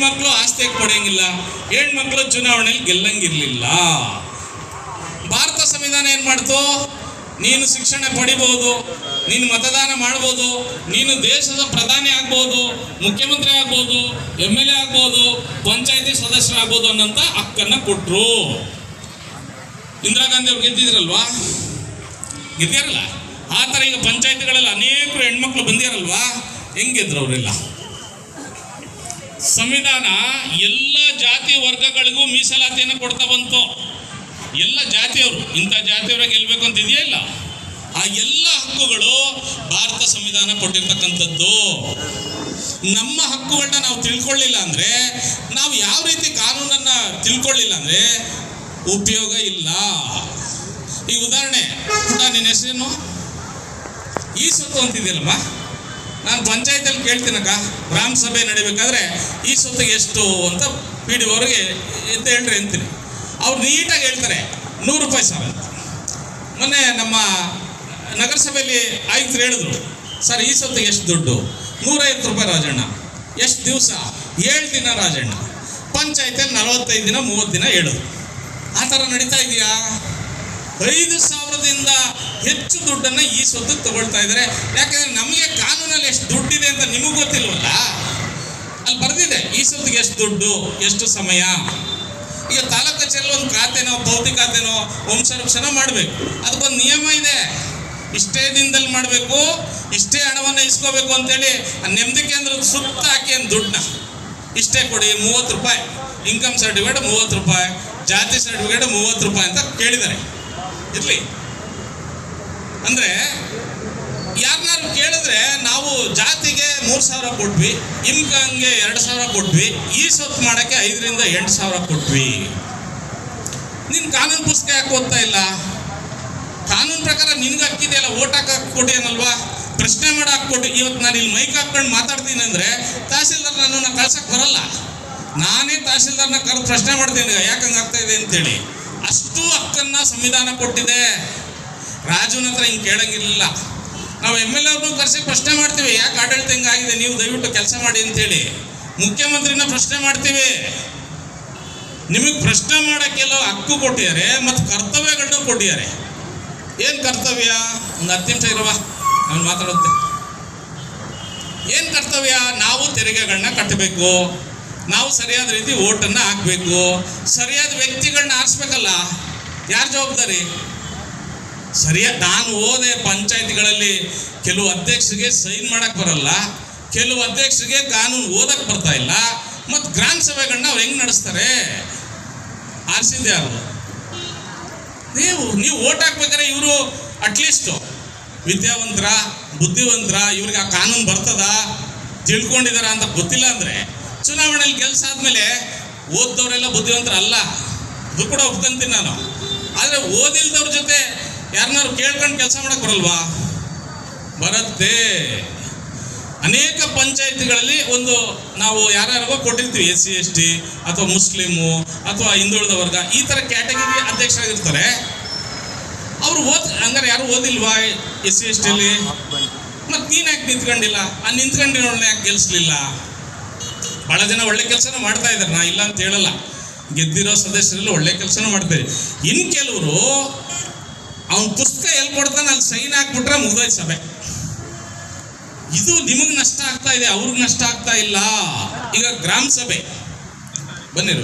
ಹೆಣ್ಮಕ್ಳು ಆಸ್ತಿಗೆ ಪಡೆಯಂಗಿಲ್ಲ, ಹೆಣ್ಮಕ್ಳು ಚುನಾವಣೆಯಲ್ಲಿ ಗೆಲ್ಲಂಗಿರ್ಲಿಲ್ಲ. ಭಾರತ ಸಂವಿಧಾನ ಏನ್ ಮಾಡ್ತು? ನೀನು ಶಿಕ್ಷಣ ಪಡಿಬಹುದು ನೀನು ಮತದಾನ ಮಾಡ್ಬೋದು, ನೀನು ದೇಶದ ಪ್ರಧಾನಿ ಆಗ್ಬೋದು, ಮುಖ್ಯಮಂತ್ರಿ ಆಗ್ಬೋದು ಎಂ ಎಲ್ ಎ ಆಗ್ಬೋದು, ಪಂಚಾಯತಿ ಸದಸ್ಯರಾಗ್ಬೋದು ಅನ್ನೋಂಥ ಹಕ್ಕನ್ನ ಕೊಟ್ರು. ಇಂದಿರಾ ಗಾಂಧಿ ಅವ್ರು ಗೆದ್ದಿದ್ರಲ್ವಾ? ಗೆದ್ದಿರಲ್ಲ? ಆ ಥರ ಈಗ ಪಂಚಾಯತಿಗಳಲ್ಲಿ ಅನೇಕರು ಹೆಣ್ಮಕ್ಳು ಬಂದಿರಲ್ವಾ? ಹೆಂಗಿದ್ರು ಗೆದ್ರು ಅವರೆಲ್ಲ? ಸಂವಿಧಾನ ಎಲ್ಲ ಜಾತಿ ವರ್ಗಗಳಿಗೂ ಮೀಸಲಾತಿಯನ್ನು ಕೊಡ್ತಾ ಬಂತು. ಎಲ್ಲ ಜಾತಿಯವರು, ಇಂಥ ಜಾತಿಯವರ ಗೆಲ್ಬೇಕು ಅಂತ ಇದೆಯಾ ಇಲ್ಲ? ಆ ಎಲ್ಲ ಹಕ್ಕುಗಳು ಭಾರತ ಸಂವಿಧಾನ ಕೊಟ್ಟಿರ್ತಕ್ಕಂಥದ್ದು. ನಮ್ಮ ಹಕ್ಕುಗಳನ್ನ ನಾವು ತಿಳ್ಕೊಳ್ಳಿಲ್ಲ ಅಂದ್ರೆ, ನಾವು ಯಾವ ರೀತಿ ಕಾನೂನನ್ನ ತಿಳ್ಕೊಳ್ಳಿಲ್ಲ ಅಂದ್ರೆ ಉಪಯೋಗ ಇಲ್ಲ. ಈ ಉದಾಹರಣೆ ಕೂಡ ನಿನ್ನ ಹೆಸರೇನು? ಈ ಸತ್ತು ಅಂತಿದ್ದೀರಮ್ಮ ನಾನು ಪಂಚಾಯತಲ್ಲಿ ಕೇಳ್ತೀನಕ್ಕ. ಗ್ರಾಮ ಸಭೆ ನಡಿಬೇಕಾದ್ರೆ ಈ ಸೊತ್ತಿಗೆ ಎಷ್ಟು ಅಂತ ಪಿ ಡಿ ಅವ್ರಿಗೆ ಎಂತ ಹೇಳ್ರಿ ಅಂತೀನಿ. ಅವ್ರು ನೀಟಾಗಿ ಹೇಳ್ತಾರೆ, ನೂರು ರೂಪಾಯಿ ಸರ್ ಅಂತ. ಮೊನ್ನೆ ನಮ್ಮ ನಗರಸಭೆಯಲ್ಲಿ ಆಯುಕ್ತರು ಹೇಳಿದ್ರು, ಸರ್, ಈ ಸೊತ್ತಿಗೆ ಎಷ್ಟು ದುಡ್ಡು? ನೂರೈವತ್ತು ರೂಪಾಯಿ ರಾಜಣ್ಣ. ಎಷ್ಟು ದಿವಸ? ಏಳು ದಿನ ರಾಜಣ್ಣ. ಪಂಚಾಯತಿಯಲ್ಲಿ ನಲವತ್ತೈದು ದಿನ, ಮೂವತ್ತು ದಿನ ಹೇಳಿದ್ರು ಆ ಥರ ನಡೀತಾ ಇದೆಯಾ? ಐದು ಸಾವಿರದಿಂದ ಹೆಚ್ಚು ದುಡ್ಡನ್ನು ಈ ಸೊತ್ತು ತಗೊಳ್ತಾ ಇದ್ದಾರೆ. ಯಾಕಂದರೆ ನಮಗೆ ಕಾನೂನಲ್ಲಿ ಎಷ್ಟು ದುಡ್ಡಿದೆ ಅಂತ ನಿಮಗೂ ಗೊತ್ತಿಲ್ವಲ್ಲ? ಅಲ್ಲಿ ಬರ್ದಿದೆ, ಈ ಸೊತ್ತಿಗೆ ಎಷ್ಟು ದುಡ್ಡು, ಎಷ್ಟು ಸಮಯ? ಈಗ ತಾಲೂಕು ಕಚೇರಿಯಲ್ಲಿ ಒಂದು ಖಾತೆನೋ, ಭೌತಿಕ ಖಾತೆನೋ ವಂಶವೃಕ್ಷನ ಮಾಡಬೇಕು. ಅದಕ್ಕೊಂದು ನಿಯಮ ಇದೆ. ಇಷ್ಟೇ ದಿನದಲ್ಲಿ ಮಾಡಬೇಕು, ಇಷ್ಟೇ ಹಣವನ್ನು ಇಸ್ಕೋಬೇಕು ಅಂತೇಳಿ ನೆಮ್ಮದಿ ಕೇಂದ್ರದ ಸುತ್ತ ಹಾಕಿ ಏನು ದುಡ್ಡನ್ನ. ಇಷ್ಟೇ ಕೊಡಿ, ಮೂವತ್ತು ರೂಪಾಯಿ. ಇನ್ಕಮ್ ಸರ್ಟಿಫಿಕೇಟ್ ಮೂವತ್ತು ರೂಪಾಯಿ. ಜಾತಿ ಸರ್ಟಿಫಿಕೇಟ್ ಮೂವತ್ತು ರೂಪಾಯಿ ಅಂತ ಕೇಳಿದ್ದಾರೆ. ಇರಲಿ? ಅಂದ್ರೆ ಯಾರನ್ನಾರು ಕೇಳಿದ್ರೆ ನಾವು ಜಾತಿಗೆ ಮೂರು ಸಾವಿರ ಕೊಟ್ವಿ ಇನ್ಕಂಗೆ ಎರಡು ಸಾವಿರ ಕೊಟ್ವಿ, ಈ ಸೊತ್ತು ಮಾಡಕ್ಕೆ ಐದರಿಂದ ಎಂಟು ಸಾವಿರ ಕೊಟ್ವಿ. ನಿನ್ನ ಕಾನೂನು ಪುಸ್ತಕ ಯಾಕೆ ಓದ್ತಾ ಇಲ್ಲ? ಕಾನೂನು ಪ್ರಕಾರ ನಿನ್ಗೆ ಹಕ್ಕಿದೆಯಲ್ಲ ಓಟ್ ಹಾಕಕ್ ಅನಲ್ವಾ ಪ್ರಶ್ನೆ ಮಾಡಿ ಕೊಟ್ಟು ಇವತ್ತು ನಾನು ಇಲ್ಲಿ ಮೈಕ್ ಹಾಕೊಂಡು ಮಾತಾಡ್ತೀನಿ ಅಂದ್ರೆ ತಹಸೀಲ್ದಾರ್ ನನ್ನನ್ನು ಕಳ್ಸಕ್ ಬರಲ್ಲ. ನಾನೇ ತಹಸೀಲ್ದಾರ್ನ ಕರೆದು ಪ್ರಶ್ನೆ ಮಾಡ್ತೀನಿ ಯಾಕೆ ಹಂಗ್ ಆಗ್ತಾ ಇದೆ ಅಂತೇಳಿ. ಅಷ್ಟು ಹಕ್ಕನ್ನ ಸಂವಿಧಾನ ಕೊಟ್ಟಿದೆ. ರಾಜುನ ಹತ್ರ ಹಿಂಗೆ ಕೇಳಂಗಿರ್ಲಿಲ್ಲ. ನಾವು ಎಂ ಎಲ್ ಅವ್ರನ್ನೂ ಕರೆಸಿ ಪ್ರಶ್ನೆ ಮಾಡ್ತೀವಿ, ಯಾಕೆ ಆಡಳಿತ ಹಿಂಗಾಗಿದೆ, ನೀವು ದಯವಿಟ್ಟು ಕೆಲಸ ಮಾಡಿ ಅಂತೇಳಿ ಮುಖ್ಯಮಂತ್ರಿನ ಪ್ರಶ್ನೆ ಮಾಡ್ತೀವಿ. ನಿಮಗೆ ಪ್ರಶ್ನೆ ಮಾಡೋಕ್ಕೆಲ್ಲ ಹಕ್ಕು ಕೊಟ್ಟಿದ್ದಾರೆ, ಮತ್ತು ಕರ್ತವ್ಯಗಳನ್ನ ಕೊಟ್ಟಿದ್ದಾರೆ. ಏನು ಕರ್ತವ್ಯ? ಒಂದು ಹತ್ತು ನಿಮಿಷ ಇರುವ ನಾನು ಮಾತಾಡುತ್ತೆ. ಏನು ಕರ್ತವ್ಯ? ನಾವು ತೆರಿಗೆಗಳನ್ನ ಕಟ್ಟಬೇಕು ನಾವು ಸರಿಯಾದ ರೀತಿ ಓಟನ್ನು ಹಾಕಬೇಕು. ಸರಿಯಾದ ವ್ಯಕ್ತಿಗಳನ್ನ ಆರಿಸ್ಬೇಕಲ್ಲ ಯಾರು ಜವಾಬ್ದಾರಿ? ಸರಿಯಾದ ನಾನು ಓದೆ ಪಂಚಾಯತಿಗಳಲ್ಲಿ ಕೆಲವು ಅಧ್ಯಕ್ಷರಿಗೆ ಸೈನ್ ಮಾಡಕ್ ಬರಲ್ಲ. ಕೆಲವು ಅಧ್ಯಕ್ಷರಿಗೆ ಕಾನೂನು ಓದಕ್ ಬರ್ತಾ ಇಲ್ಲ. ಮತ್ತು ಗ್ರಾಮ ಸಭೆಗಳನ್ನ ಅವ್ರು ಹೆಂಗ್ ನಡೆಸ್ತಾರೆ? ಆರಿಸಿದ್ದೆ ಅವರು ನೀವು ನೀವು ಓಟ್ ಹಾಕ್ಬೇಕಾದ್ರೆ ಇವರು ಅಟ್ಲೀಸ್ಟ್ ವಿದ್ಯಾವಂತರ ಬುದ್ಧಿವಂತರ ಇವ್ರಿಗೆ ಆ ಕಾನೂನು ಬರ್ತದ? ತಿಳ್ಕೊಂಡಿದಾರ ಅಂತ ಗೊತ್ತಿಲ್ಲ ಅಂದ್ರೆ ಚುನಾವಣೆಯಲ್ಲಿ ಗೆಲ್ಸ ಆದ್ಮೇಲೆ ಓದ್ದವರೆಲ್ಲ ಬುದ್ಧಿವಂತರ ಅಲ್ಲ. ಅದು ಕೂಡ ಒಪ್ಕೊಂತೀನಿ ನಾನು. ಆದ್ರೆ ಓದಿಲ್ದವ್ರ ಜೊತೆ ಯಾರನ್ನಾರು ಕೇಳ್ಕೊಂಡು ಕೆಲಸ ಮಾಡಕ್ ಬರಲ್ವಾ? ಬರುತ್ತೆ. ಅನೇಕ ಪಂಚಾಯಿತಿಗಳಲ್ಲಿ ಒಂದು ನಾವು ಯಾರ್ಯಾರಿಗೋ ಕೊಟ್ಟಿರ್ತೀವಿ, ಎಸ್ ಸಿ, ಎಸ್ ಟಿ, ಅಥವಾ ಮುಸ್ಲಿಮು, ಅಥವಾ ಹಿಂದುಳಿದ ವರ್ಗ, ಈ ಥರ ಕ್ಯಾಟಗರಿ ಅಧ್ಯಕ್ಷರಾಗಿರ್ತಾರೆ. ಅವ್ರು ಓದ್, ಹಂಗಾರೆ ಯಾರು ಓದಿಲ್ವಾ ಎಸ್ ಸಿ, ಎಸ್ ಟಿಲಿ ಮತ್ತು ನೀನ್ ಯಾಕೆ ನಿಂತ್ಕೊಂಡಿಲ್ಲ? ಆ ನಿಂತ್ಕೊಂಡಿರೋಣ ಯಾಕೆ ಗೆಲ್ಸ್ಲಿಲ್ಲ? ಬಹಳ ಜನ ಒಳ್ಳೆ ಕೆಲಸನ ಮಾಡ್ತಾ ಇದ್ದಾರೆ ನಾ ಇಲ್ಲ ಅಂತ ಹೇಳಲ್ಲ. ಗೆದ್ದಿರೋ ಸದಸ್ಯರೆಲ್ಲ ಒಳ್ಳೆ ಕೆಲಸನೂ ಮಾಡ್ತಾರೆ. ಇನ್ ಕೆಲವರು ಅವನ ಪುಸ್ತಕ ಎಲ್ಲಿ ಕೊಡ್ತಾನೆ ಅಲ್ಲಿ ಸೈನ್ ಹಾಕ್ಬಿಟ್ರೆ ಮುಗ್ದೋಯ್ತು ಸಭೆ. ಇದು ನಿಮಗೆ ನಷ್ಟ ಆಗ್ತಾ ಇದೆ, ಅವ್ರಿಗೆ ನಷ್ಟ ಆಗ್ತಾ ಇಲ್ಲ. ಈಗ ಗ್ರಾಮ ಸಭೆ. ಬನ್ನಿ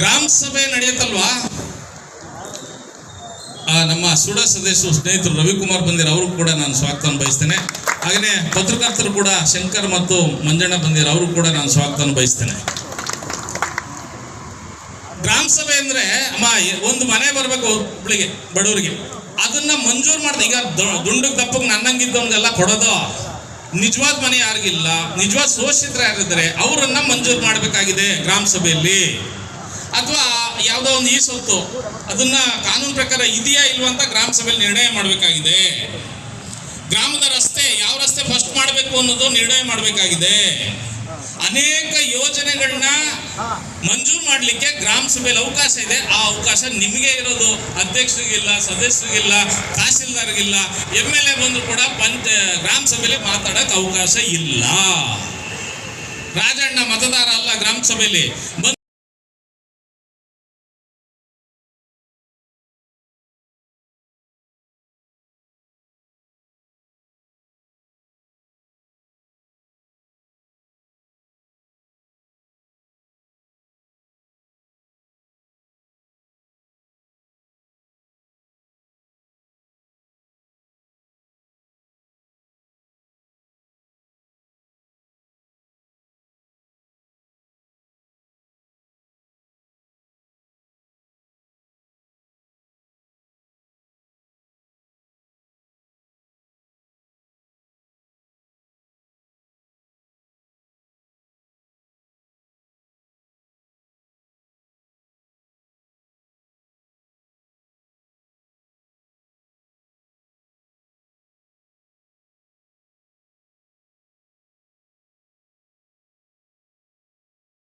ಗ್ರಾಮ ಸಭೆ ನಡೆಯುತ್ತಲ್ವಾ? ನಮ್ಮ ಸುಡ ಸದಸ್ಯರು, ಸ್ನೇಹಿತರು ರವಿಕುಮಾರ್ ಬಂದಿರ ಅವರು ಕೂಡ ನಾನು ಸ್ವಾಗತ ಬಯಸ್ತೇನೆ. ಹಾಗೆಯೇ ಪತ್ರಕರ್ತರು ಕೂಡ ಶಂಕರ್ ಮತ್ತು ಮಂಜಣ್ಣ ಬಂದಿರ ಅವರು ಕೂಡ ನಾನು ಸ್ವಾಗತ ಬಯಸ್ತೇನೆ. ಗ್ರಾಮ ಸಭೆ ಅಂದ್ರೆ ಅಮ್ಮ ಒಂದು ಮನೆ ಬರ್ಬೇಕು ಒಬ್ಳಿಗೆ ಬಡವರಿಗೆ. ಅದನ್ನ ಮಂಜೂರು ಮಾಡ್ದೆ. ಈಗ ದುಂಡಗ್ ದಪ್ಪಗ್ ನನ್ನಂಗಿದ್ದವನ್ಗೆಲ್ಲ ಕೊಡೋದು? ನಿಜವಾದ ಮನೆ ಯಾರಿಗಿಲ್ಲ. ನಿಜವಾದ ಶೋಷಿತರು ಯಾರಿದ್ದಾರೆ ಅವರನ್ನ ಮಂಜೂರು ಮಾಡಬೇಕಾಗಿದೆ ಗ್ರಾಮ ಸಭೆಯಲ್ಲಿ ಅಥವಾ ಯಾವುದೋ ಒಂದು ಈ ಸೊತ್ತು, ಅದನ್ನ ಕಾನೂನು ಪ್ರಕಾರ ಇದೆಯಾ ಇಲ್ವಂತ ಗ್ರಾಮ ಸಭೆಯಲ್ಲಿ ನಿರ್ಣಯ ಮಾಡಬೇಕಾಗಿದೆ. ಗ್ರಾಮದ ರಸ್ತೆ, ಯಾವ ರಸ್ತೆ ಫಸ್ಟ್ ಮಾಡಬೇಕು ಅನ್ನೋದು ನಿರ್ಣಯ ಮಾಡಬೇಕಾಗಿದೆ. ಅನೇಕ ಯೋಜನೆಗಳನ್ನ ಮಂಜೂರು ಮಾಡಲಿಕ್ಕೆ ಗ್ರಾಮ ಸಭೆಯಲ್ಲಿ ಅವಕಾಶ ಇದೆ. ಆ ಅವಕಾಶ ನಿಮಗೆ ಇರೋದು. ಅಧ್ಯಕ್ಷರಿಗಿಲ್ಲ ಸದಸ್ಯರಿಗಿಲ್ಲ ತಹಸೀಲ್ದಾರ್ಗಿಲ್ಲ ಎಂ ಎಲ್ ಎ ಬಂದರೂ ಕೂಡ ಪಂಚ ಗ್ರಾಮ ಸಭೆಯಲ್ಲಿ ಮಾತಾಡಕ್ ಅವಕಾಶ ಇಲ್ಲ. ರಾಜಣ್ಣ ಮತದಾರ ಅಲ್ಲ ಗ್ರಾಮ ಸಭೆಯಲ್ಲಿ. ಬಂದು